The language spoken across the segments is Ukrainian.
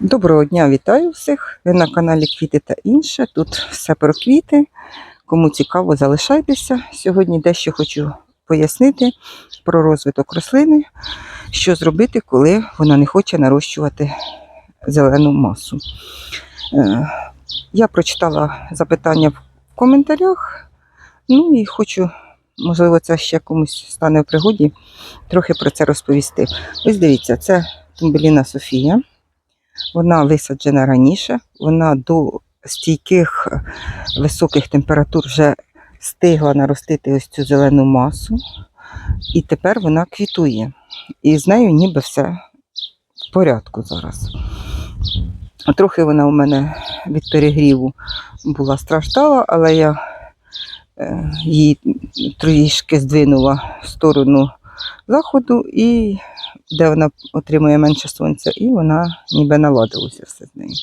Доброго дня, вітаю всіх. Ви на каналі Квіти та інше. Тут все про квіти. Кому цікаво, залишайтеся. Сьогодні дещо хочу пояснити про розвиток рослини, що зробити, коли вона не хоче нарощувати зелену масу. Е, Я прочитала запитання в коментарях, ну і хочу, можливо, це ще комусь стане в пригоді, трохи про це розповісти. Ось дивіться, це Тумбеліна Софія. Вона висаджена раніше, вона до стійких е, високих температур вже встигла наростити ось цю зелену масу, і тепер вона квітує. І з нею ніби все в порядку зараз. Трохи вона у мене від перегріву була страждала, але я е, її трішки здвинула в сторону заходу, і де вона отримує менше сонця, і вона ніби наладилося все з нею.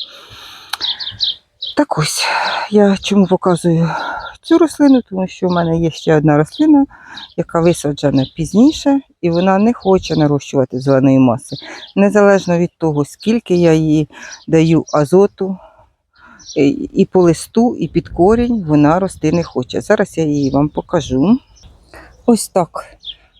Так ось, я чому показую цю рослину, тому що в мене є ще одна рослина, яка висаджена пізніше, і вона не хоче нарощувати зеленої маси. Незалежно від того, скільки я їй даю азоту, і і по листу, і під корінь, вона рости не хоче. Зараз я її вам покажу. Ось так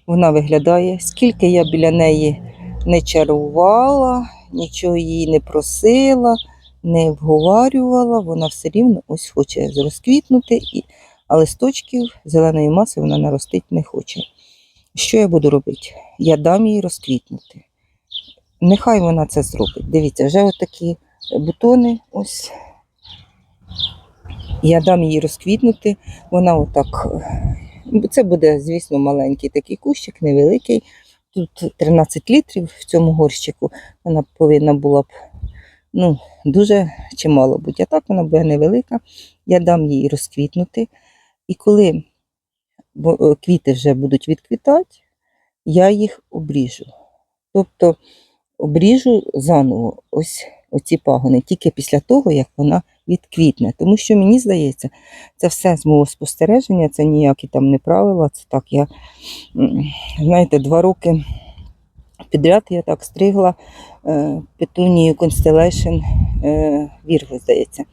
вона виглядає. Скільки я біля неї не чарувала, нічого її не просила, не вговарювала, вона все рівно ось хоче розквітнути, а листочків зеленої маси вона наростити не хоче. Що я буду робити? Я дам їй розквітнути. Нехай вона це зробить. Дивіться, вже отакі бутони. Ось. Я дам їй розквітнути. Вона отак. Це буде, звісно, маленький такий кущик, невеликий. Тут 13 літрів в цьому горщику. Вона повинна була б ну, дуже чимало бути. А так вона буде невелика. Я дам їй розквітнути. І коли е, квіти вже будуть відквітати, я їх обріжу. Тобто обріжу заново ось оці пагони, тільки після того, як вона відквітне. Тому що мені здається, це все з мого спостереження, це ніякі там не правила. Це так, я, знаєте, два роки підряд я так стригла е, петунію Constellation е, Virgo, здається.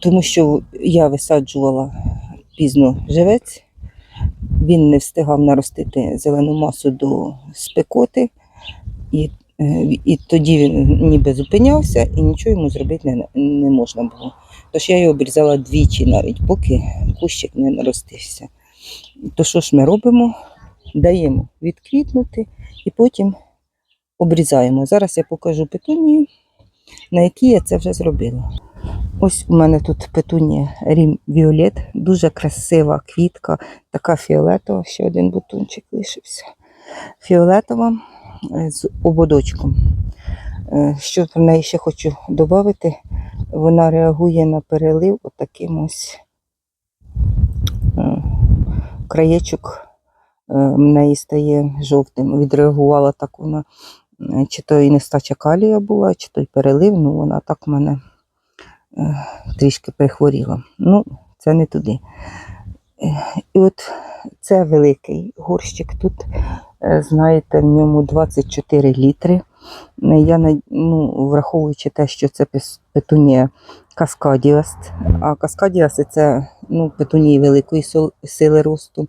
Тому що я висаджувала пізно живець, він не встигав наростити зелену масу до спекоти, і, і тоді він ніби зупинявся і нічого йому зробити не, не можна було. Тож я його обрізала двічі навіть, поки кущик не наростився. То що ж ми робимо? Даємо відквітнути і потім обрізаємо. Зараз я покажу петунію, на якій я це вже зробила. Ось у мене тут петунія Рім Віолет, дуже красива квітка, така фіолетова, ще один бутончик лишився. Фіолетова е, з ободочком. Е, Що про неї ще хочу додати, вона реагує на перелив отаким ось е, краєчок е, в неї стає жовтим. Відреагувала так вона, е, чи то і нестача калія була, чи то й перелив, ну вона так мене е, трішки прихворіла. Ну, це не туди. Е, І от це великий горщик. Тут, е, знаєте, в ньому 24 літри. Е, Я ну, враховуючи те, що це петунія каскадіаст, а каскадіаси це ну, петунії великої сили росту.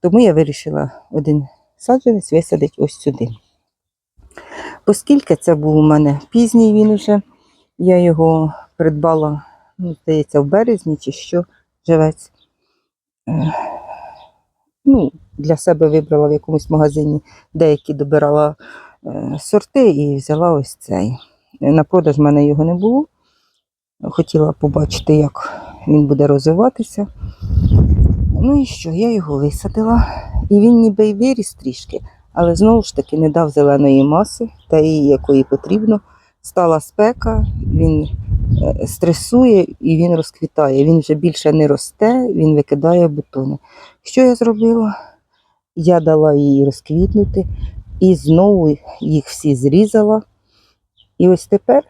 Тому я вирішила один саджанець висадити ось сюди. Оскільки це був у мене пізній він уже, я його придбала, ну, здається, в березні чи що, живець. Е, Ну, для себе вибрала в якомусь магазині, деякі добирала е, сорти і взяла ось цей. На продаж в мене його не було. Хотіла побачити, як він буде розвиватися. Ну і що, я його висадила, і він ніби й виріс трішки, але знову ж таки не дав зеленої маси, та її якої потрібно. Стала спека, він е, стресує і він розквітає. Він вже більше не росте, він викидає бутони. Що я зробила? Я дала їй розквітнути і знову їх всі зрізала. І ось тепер,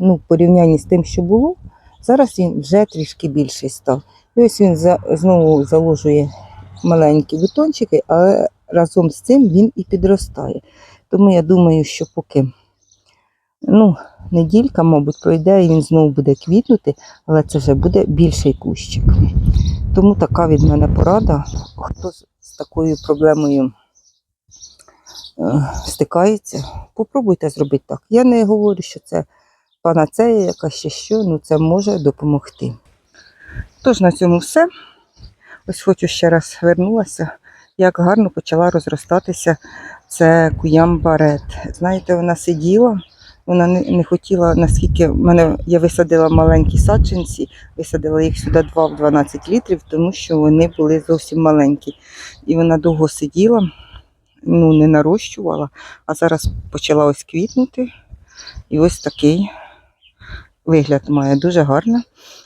ну, в порівнянні з тим, що було, зараз він вже трішки більший став. І ось він за, знову заложує маленькі бутончики, але разом з цим він і підростає. Тому я думаю, що поки ну, неділька, мабуть, пройде, і він знову буде квітнути, але це вже буде більший кущик. Тому така від мене порада. Хто такою проблемою е, стикається, попробуйте зробити так. Я не говорю, що це панацея, яка ще що, ну це може допомогти. Тож на цьому все. Ось хочу ще раз вернулася, як гарно почала розростатися це куямба ред. Знаєте, вона сиділа, вона не, не хотіла, наскільки в мене я висадила маленькі саджанці, висадила їх сюди 2 в 12 літрів, тому що вони були зовсім маленькі. І вона довго сиділа, ну не нарощувала, а зараз почала ось квітнути. І ось такий вигляд має дуже гарно.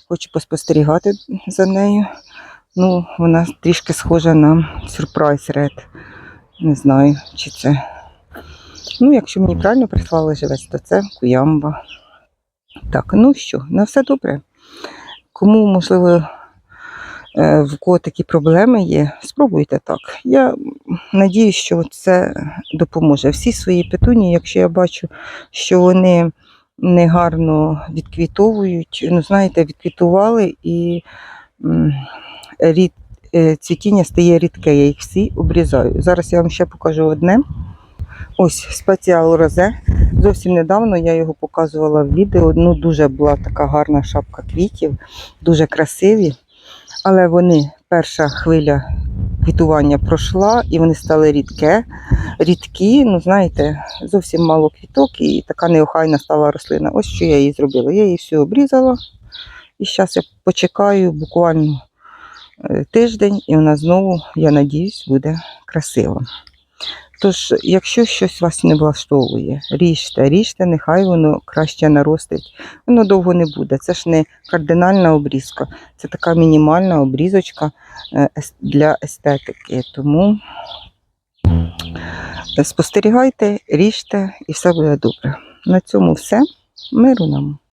Хочу поспостерігати за нею. Ну, вона трішки схожа на сюрприз ред. Не знаю, чи це. Ну, якщо мені правильно прислали живець, то це куямба. Так, ну що, на все добре. Кому, можливо, е, в кого такі проблеми є, спробуйте так. Я надію, що це допоможе. Всі свої петуні, якщо я бачу, що вони негарно відквітовують, ну, знаєте, відквітували і рід, е, цвітіння стає рідке, я їх всі обрізаю. Зараз я вам ще покажу одне. Ось спеціал розе. Зовсім недавно я його показувала в відео. Ну, дуже була така гарна шапка квітів, дуже красиві. Але вони, перша хвиля квітування пройшла, і вони стали рідке, рідкі. Ну, знаєте, зовсім мало квіток, і така неохайна стала рослина. Ось що я її зробила. Я її всю обрізала. І зараз я почекаю буквально е, тиждень, і вона знову, я надіюсь, буде красива. Тож, якщо щось вас не влаштовує, ріжте, ріжте, нехай воно краще наростить. Воно довго не буде. Це ж не кардинальна обрізка, це така мінімальна обрізочка е, для естетики. Тому спостерігайте, ріжте і все буде добре. На цьому все. Миру нам.